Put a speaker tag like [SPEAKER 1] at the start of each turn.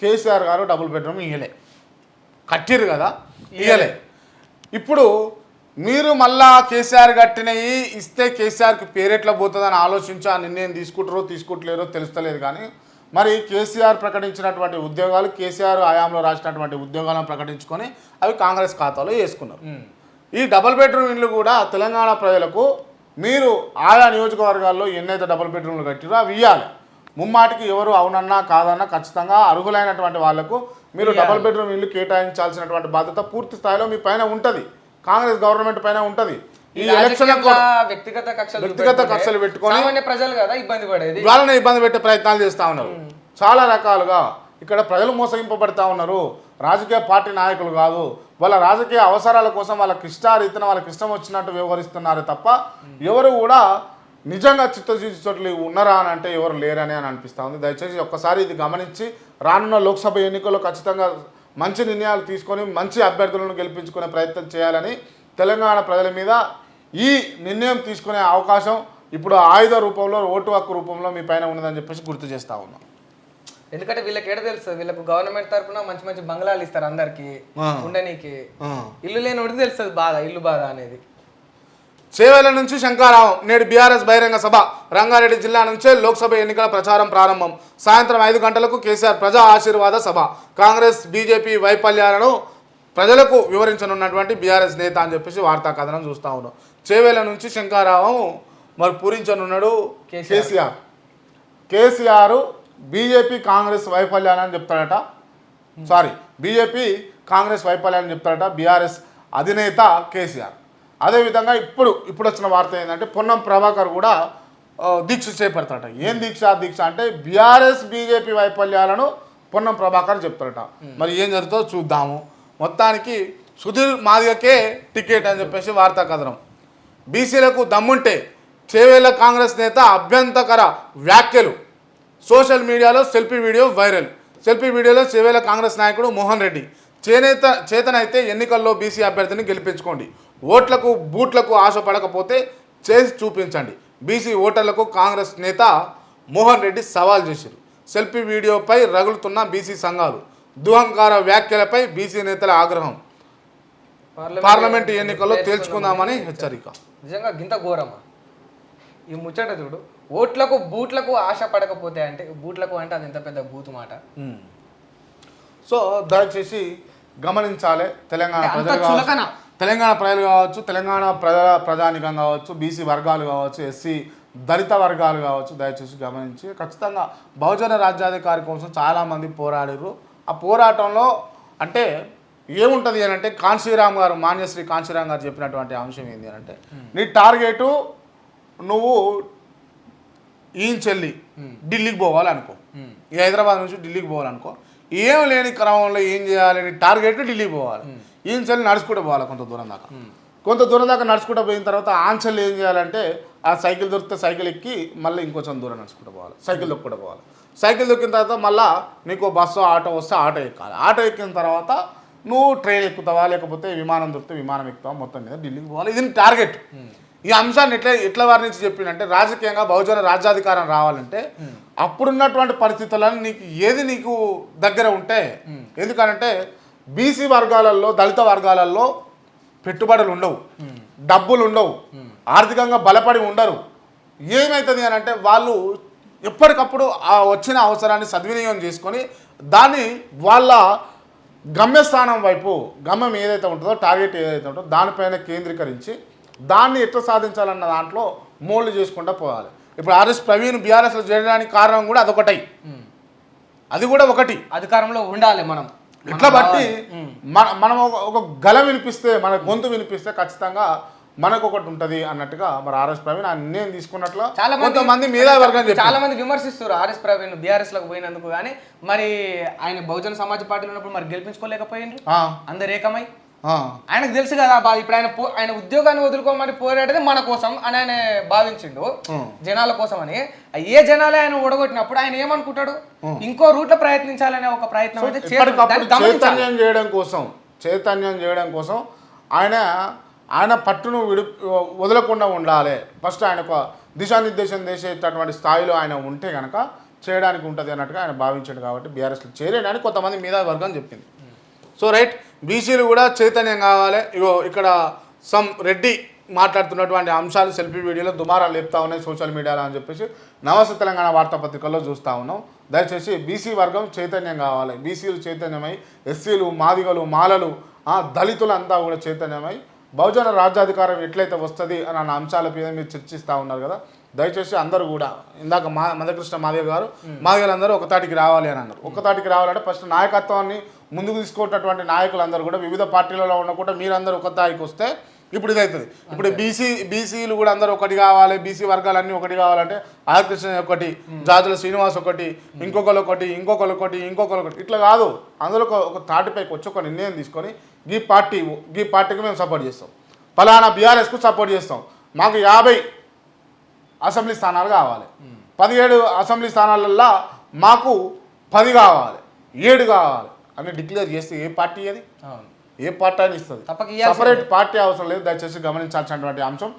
[SPEAKER 1] కేసీఆర్ గారు double bedroom ఇయ్యలే. కట్టిరు కదా ఇయ్యలే. ఇప్పుడు మీరు మళ్ళా కేసీఆర్ కట్టినవి ఇస్తే కేసీఆర్కి పేరెట్లా పోతుందని ఆలోచించి ఆ నిర్ణయం తీసుకుంటారో తీసుకుంటలేరో తెలుస్తలేదు కానీ మరి కేసీఆర్ ప్రకటించినటువంటి ఉద్యోగాలు కేసీఆర్ హయాంలో రాసినటువంటి ఉద్యోగాలను ప్రకటించుకొని అవి కాంగ్రెస్ ఖాతాలో వేసుకున్నారు. ఈ డబుల్ బెడ్రూమ్ ఇల్లు కూడా తెలంగాణ ప్రజలకు మీరు ఆయా నియోజకవర్గాల్లో ఎన్నైతే డబుల్ బెడ్రూమ్లు కట్టిరో అవి ఇవ్వాలి ముమ్మాటికి ఎవరు అవునన్నా కాదన్నా ఖచ్చితంగా అర్హులైనటువంటి వాళ్ళకు మీరు డబుల్ బెడ్రూమ్ ఇల్లు కేటాయించాల్సినటువంటి బాధ్యత పూర్తి స్థాయిలో మీ పైన ఉంటుంది. కాంగ్రెస్ గవర్నమెంట్ పైన ఉంటుంది. ఈ ఎలక్షన్
[SPEAKER 2] వ్యక్తిగత కక్షలు
[SPEAKER 1] వ్యక్తిగత
[SPEAKER 2] పెట్టుకొని
[SPEAKER 1] కక్షలు పెట్టుకొని
[SPEAKER 2] సామాన్య ప్రజలు కదా ఇబ్బంది పడేది.
[SPEAKER 1] వాళ్ళని ఇబ్బంది పెట్టే ప్రయత్నాలు చేస్తూ ఉన్నారు. చాలా రకాలుగా ఇక్కడ ప్రజలు మోసగింపబడతా ఉన్నారు. రాజకీయ పార్టీ నాయకులు కాదు. వాళ్ళ రాజకీయ అవసరాల కోసం వాళ్ళకి ఇష్టారీతిన వాళ్ళకి ఇష్టం వచ్చినట్టు వ్యవహరిస్తున్నారు తప్ప ఎవరు కూడా నిజంగా చిత్తశుద్ధి చోట్ల ఉన్నారా అని అంటే ఎవరు లేరని అని అనిపిస్తూ ఉంది. దయచేసి ఒక్కసారి ఇది గమనించి రానున్న లోక్సభ ఎన్నికల్లో ఖచ్చితంగా మంచి నిర్ణయాలు తీసుకొని మంచి అభ్యర్థులను గెలిపించుకునే ప్రయత్నం చేయాలని తెలంగాణ ప్రజల మీద ఈ నిర్ణయం తీసుకునే అవకాశం ఇప్పుడు ఆయుధ రూపంలో ఓటు హక్కు రూపంలో మీ పైన ఉన్నదని చెప్పేసి గుర్తు చేస్తా ఉన్నాం.
[SPEAKER 2] ఎందుకంటే వీళ్ళకి ఏడ తెలుసు? వీళ్ళకు గవర్నమెంట్ తరపున మంచి మంచి బంగ్లాలు ఇస్తారు అందరికి. ఉండనీకి. ఇల్లు లేనివాడికి తెలుస్తుంది బాధ ఇల్లు బాధ అనేది.
[SPEAKER 1] చేవేల నుంచి శంకారావం నేడు బీఆర్ఎస్ బహిరంగ సభ రంగారెడ్డి జిల్లా నుంచే లోక్సభ ఎన్నికల ప్రచారం ప్రారంభం. సాయంత్రం ఐదు గంటలకు కేసీఆర్ ప్రజా ఆశీర్వాద సభ. కాంగ్రెస్ బీజేపీ వైఫల్యాలను ప్రజలకు వివరించనున్నటువంటి బీఆర్ఎస్ నేత అని చెప్పేసి వార్తా కథనం చూస్తా ఉన్నాం. చేవేల నుంచి శంకారావం మరి పూరించనున్నాడు
[SPEAKER 2] కేసీఆర్.
[SPEAKER 1] కేసీఆర్. బీజేపీ కాంగ్రెస్ వైఫల్యాలని చెప్తాడట. సారీ బీజేపీ కాంగ్రెస్ వైఫల్యాన్ని చెప్తాడట బీఆర్ఎస్ అధినేత కేసీఆర్. అదేవిధంగా ఇప్పుడు ఇప్పుడు వచ్చిన వార్త ఏంటంటే పొన్నం ప్రభాకర్ కూడా దీక్ష చేపడతాడట ఏం దీక్ష? దీక్ష అంటే బీఆర్ఎస్ బీజేపీ వైఫల్యాలను పొన్నం ప్రభాకర్ చెప్తాడట మరి ఏం జరుగుతుందో చూద్దాము. మొత్తానికి సుధీర్ మాదిగకే టికెట్ అని చెప్పేసి వార్తా కథనం. బీసీలకు దమ్ముంటే చేవేళ్ళ కాంగ్రెస్ నేత అభ్యంతకర వ్యాఖ్యలు. సోషల్ మీడియాలో సెల్ఫీ వీడియో వైరల్. సెల్ఫీ వీడియోలో చేవేళ్ళ కాంగ్రెస్ నాయకుడు మోహన్ రెడ్డి. చేనేత చేతనైతే ఎన్నికల్లో బీసీ అభ్యర్థిని గెలిపించుకోండి. ఓట్లకు బూట్లకు ఆశపడకపోతే చేసి చూపించండి. బీసీ ఓటర్లకు కాంగ్రెస్ నేత మోహన్ రెడ్డి సవాల్ చేశారు. సెల్ఫీ వీడియోపై రగులుతున్న బీసీ సంఘాలు దుహంకార వ్యాఖ్యలపై బీసీ నేతల ఆగ్రహం. పార్లమెంటు ఎన్నికల్లో తేల్చుకుందామని హెచ్చరిక.
[SPEAKER 2] నిజంగా గింత ఘోరమా? ఈ ముచ్చట చూడు. ఓట్లకు బూట్లకు ఆశ పడకపోతే అంటే బూట్లకు అంటే అది ఎంత పెద్ద బూతు మాట?
[SPEAKER 1] సో దయచేసి గమనించాలి. తెలంగాణ ప్రజలు కావచ్చు. తెలంగాణ ప్రజలు కావచ్చు తెలంగాణ ప్రజా ప్రజానికం కావచ్చు బీసీ వర్గాలు కావచ్చు ఎస్సీ దళిత వర్గాలు కావచ్చు దయచేసి గమనించి. ఖచ్చితంగా బహుజన రాజ్యాధికారి కోసం చాలామంది పోరాడారు ఆ పోరాటంలో అంటే ఏముంటుంది అని అంటే కాన్శీరామ్ గారు మాన్యశ్రీ కాన్శీరామ్ గారు చెప్పినటువంటి అంశం ఏంటి అని అంటే నీ టార్గెటు నువ్వు ఈయన చెల్లి ఢిల్లీకి పోవాలనుకో. ఈ హైదరాబాద్ నుంచి ఢిల్లీకి పోవాలనుకో. ఏం లేని క్రమంలో ఏం చేయాలి నీ టార్గెట్ ఢిల్లీకి పోవాలి. ఈయన చెల్లి నడుచుకుంటూ పోవాలి కొంత దూరం దాకా. కొంత దూరం దాకా నడుచుకుంటూ పోయిన తర్వాత ఆంచెల్లి ఏం చేయాలంటే ఆ సైకిల్ దొరికితే సైకిల్ ఎక్కి మళ్ళీ ఇంకొంచెం దూరం నడుచుకుంటూ పోవాలి. సైకిల్ దొక్కుకుంటూ పోవాలి. సైకిల్ దొక్కిన తర్వాత మళ్ళీ నీకు బస్సు ఆటో వస్తే ఆటో ఎక్కాలి. ఆటో ఎక్కిన తర్వాత నువ్వు ట్రైన్ ఎక్కుతావా? లేకపోతే విమానం దొరికితే విమానం ఎక్కుతావా? మొత్తం మీద ఢిల్లీకి పోవాలి. ఇది టార్గెట్. ఈ అంశాన్ని ఎట్లా ఎట్లా వర్ణించి చెప్పిందంటే రాజకీయంగా బహుజన రాజ్యాధికారం రావాలంటే అప్పుడున్నటువంటి పరిస్థితులను నీకు ఏది నీకు దగ్గర ఉంటే ఎందుకనంటే బీసీ వర్గాలలో దళిత వర్గాలలో పెట్టుబడులు ఉండవు డబ్బులు ఉండవు ఆర్థికంగా బలపడి ఉండరు. ఏమవుతుంది అని అంటే వాళ్ళు ఎప్పటికప్పుడు ఆ వచ్చిన అవసరాన్ని సద్వినియోగం చేసుకొని దాన్ని వాళ్ళ గమ్యస్థానం వైపు గమ్యం ఏదైతే ఉంటుందో టార్గెట్ ఏదైతే ఉంటుందో దానిపైన కేంద్రీకరించి దాన్ని ఎట్లా సాధించాలన్న దాంట్లో మోల్డ్ చేసుకుంటూ పోవాలి. ఇప్పుడు ఆర్ఎస్ ప్రవీణ్ బీఆర్ఎస్లో చేరడానికి కారణం కూడా అదొకటై. అది కూడా ఒకటి.
[SPEAKER 2] అధికారంలో ఉండాలి మనం.
[SPEAKER 1] ఇట్లా బట్టి మన మనం ఒక- గల వినిపిస్తే మన గొంతు వినిపిస్తే ఖచ్చితంగా మనకు ఒకటి ఉంటది అన్నట్టుగా మరి ఆర్ఎస్ ప్రవీణ్ నిర్ణయం తీసుకున్నట్లు
[SPEAKER 2] చాలా మంది
[SPEAKER 1] కొంతమంది మీద వర్గం
[SPEAKER 2] చాలా మంది విమర్శిస్తారు ఆర్ఎస్ ప్రవీణ్ బీఆర్ఎస్లకు పోయినందుకు కానీ మరి ఆయన బహుజన సమాజ్ పార్టీలో ఉన్నప్పుడు మరి గెలిపించుకోలేకపోయిండ్రు
[SPEAKER 1] ఆ,
[SPEAKER 2] అందరు ఏకమై? ఆయనకు తెలుసు కదా బా ఇప్పుడు ఆయన ఆయన ఉద్యోగాన్ని వదులుకోమని పోరాడేది మన కోసం అని ఆయన భావించిండు జనాల కోసం అని. ఏ జనాలే ఆయన ఓడగొట్టినప్పుడు ఆయన ఏమనుకుంటాడు? ఇంకో రూట్లో ప్రయత్నించాలనే ఒక ప్రయత్నం అయితే.
[SPEAKER 1] చైతన్యం చేయడం కోసం చైతన్యం చేయడం కోసం ఆయన ఆయన పట్టును విడి వదలకుండా ఉండాలి. ఫస్ట్ ఆయన ఒక దిశానిర్దేశం చేసేటటువంటి స్థాయిలో ఆయన ఉంటే కనుక చేయడానికి ఉంటుంది అన్నట్టుగా ఆయన భావించాడు కాబట్టి బీఆర్ఎస్లో చేరేయడానికి కొంతమంది మీద వర్గం చెప్పింది. సో రైట్ బీసీలు కూడా చైతన్యం కావాలి. ఇగో ఇక్కడ సమ్ రెడ్డి మాట్లాడుతున్నటువంటి అంశాలు సెల్ఫీ వీడియోలో దుమారా లేపుతా ఉన్నాయి సోషల్ మీడియాలో అని చెప్పేసి నవస తెలంగాణ వార్తాపత్రికల్లో చూస్తూ ఉన్నాం. దయచేసి బీసీ వర్గం చైతన్యం కావాలి. బీసీలు చైతన్యమై ఎస్సీలు మాదిగలు మాలలు దళితులంతా కూడా చైతన్యమై బహుజన రాజ్యాధికారం ఎట్లయితే వస్తుంది అని అన్న అంశాల మీద మీరు చర్చిస్తూ ఉన్నారు కదా దయచేసి అందరూ కూడా ఇందాక మా మధకృష్ణ మాదిగ గారు మాదిగలందరూ ఒక తాటికి రావాలి అని అన్నారు. ఒక తాటికి రావాలంటే ఫస్ట్ నాయకత్వాన్ని ముందుకు తీసుకున్నటువంటి నాయకులందరూ కూడా వివిధ పార్టీలలో ఉండకుండా మీరందరూ ఒక తాయికి వస్తే ఇప్పుడు ఇది అవుతుంది ఇప్పుడు బీసీ బీసీలు కూడా అందరూ ఒకటి కావాలి బీసీ వర్గాలన్నీ ఒకటి కావాలంటే ఆకృష్ణ ఒకటి జాతుల శ్రీనివాస్ ఒకటి ఇంకొకరు ఒకటి ఇంకొకరు ఒకటి ఇంకొకరు ఒకటి ఇట్లా కాదు. అందులో ఒక ఒక తాటిపైకి వచ్చి ఒక నిర్ణయం తీసుకొని ఈ పార్టీ ఈ పార్టీకి మేము సపోర్ట్ చేస్తాం. ఫలానా బీఆర్ఎస్కు సపోర్ట్ చేస్తాం. మాకు యాభై అసెంబ్లీ స్థానాలు కావాలి. పదిహేడు అసెంబ్లీ స్థానాలల్లో మాకు పది కావాలి ఏడు కావాలి అని డిక్లేర్ చేస్తే ఏ పార్టీ అది?
[SPEAKER 2] అవును.
[SPEAKER 1] ఏ పార్టీ అని ఇస్తుంది. సపరేట్ పార్టీ అవసరం లేదు దయచేసి గమనించాల్సినటువంటి అంశం.